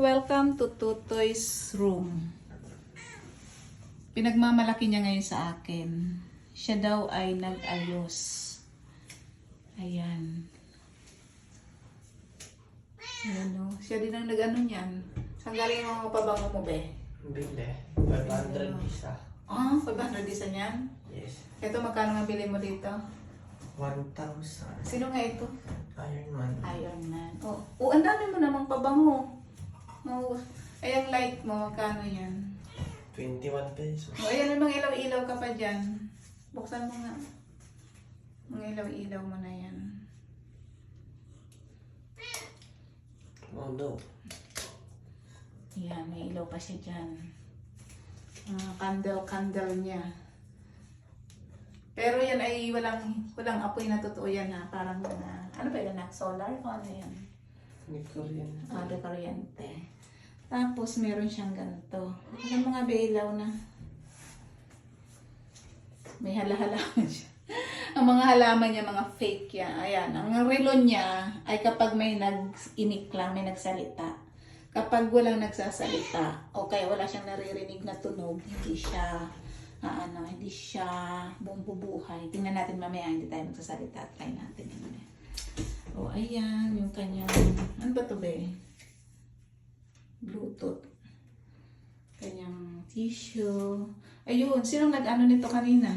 Welcome to Tutoy's room. Pinagmamalaki niya ngayon sa akin. Siya daw ay nag-ayos. Ayan. Ayan o. Siya din ang nag-ano niyan. Saan galing ang mga pabango mo, be? Bili. 500 isa. Ah, 500 isa niyan? Yes. Ito, magkano nga bili mo dito? 1,000. Sino nga ito? Iron Man. Iron Man. Oh, oh ang dami mo namang pabango. Oh, ay, ang light mo, magkano yan? 21 pesos. O, ayan, may mga ilaw-ilaw ka pa dyan. Buksan mo nga. Mga ilaw-ilaw mo na yan. Oh no. Yan, may ilaw pa siya dyan. Mga candle-candle niya. Pero yan ay walang walang apoy na totoo yan ha. Parang na, ano ba yan? na? Solar? O ano yan? Ko rin. Ah, de kuryente. Tapos meron siyang ganito. Ang mga bailaw na. May halahalaman siya. ang mga halaman niya, mga fake yan. Ayan, ang relo niya ay kapag may nag-inik lang, may nagsalita. Kapag walang nagsasalita, o kaya wala siyang naririnig na tunog, hindi siya, ah, ano, hindi siya bumbubuhay. Tingnan natin mamaya, hindi tayo magsasalita. Try natin yun. Ayan, yung kanyang, ano ba to be? Bluetooth. Kanyang tissue. Ayun, sinong nag-ano nito kanina?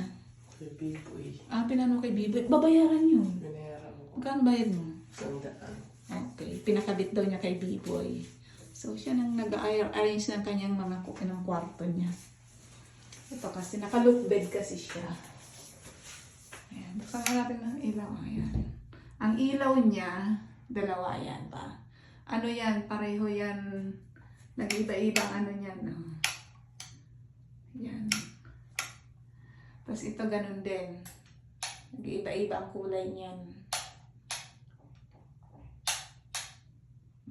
Kay Biboy. Ah, pinano kay Bibi. Babayaran yun. Binayaran ko. Magkano bayad mo? Sandaan. Okay, pinakabit daw niya kay B-Boy. So, siya nang nag-arrange ng kanyang mga ng kwarto niya. Ito kasi, naka-look bed kasi siya. Ayan, buksan nga natin ang ilaw. Ayan. Ang ilaw niya, dalawa yan pa. Ano yan, pareho yan. Nag-iba-ibang ano niyan. No? Yan. Tapos ito ganun din. Nag-iba-iba ang kulay niyan.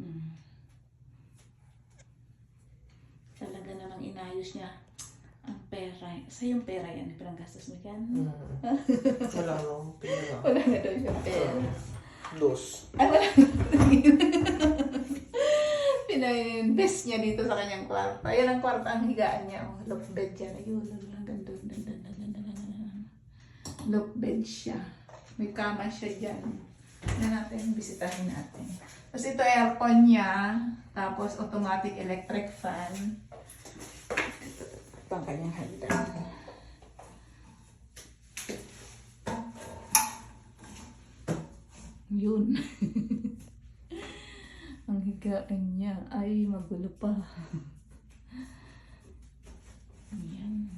Mm. Talaga namang inayos niya pera. Sa yung pera yan, pinanggastos mo dyan? Hmm. Wala akong pera. Wala na daw siyang pera. Dos. Ay, wala na. Pina-invest niya dito sa kanyang kwarto. Ayan ang kwarto, ang higaan niya. Oh, look bed yan. Ayun, ang ganda, ganda, ganda, ganda, ganda. Look bed siya. May kama siya dyan. Na natin, bisitahin natin. Tapos ito aircon niya. Tapos automatic electric fan. Ito ang kanyang hagdan. Yun. ang higaan niya ay magulo pa. Ayan.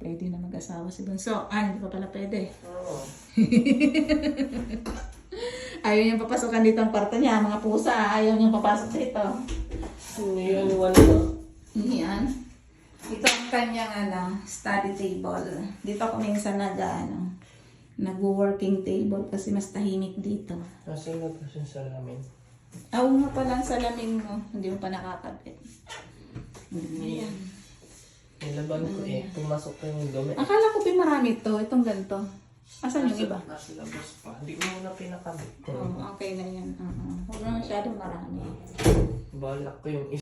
Pwede na mag-asawa si Bunso. Ah, hindi pa pala pwede. Oo. Ayaw niyang papasokan dito ang kwarto niya. Mga pusa, ayaw niyang papasok dito. Ano yun? Wala. Yan. Ito ang kanyang ano, study table. Dito ako minsan nag, ano, nag-working table kasi mas tahimik dito. Nasa labas yung salamin. Ah, Oo nga pala ang salamin mo. Hindi mo pa nakakabit. Ayan. Nilaban ko eh. Pumasok ko yung dumi. Akala ko pinarami to. Itong ganito. Asan yung iba? Nasa labas pa. Hindi ko muna pinakabit. Oo, okay na yan. Oo. Huwag na masyadong marami. Balak ko yung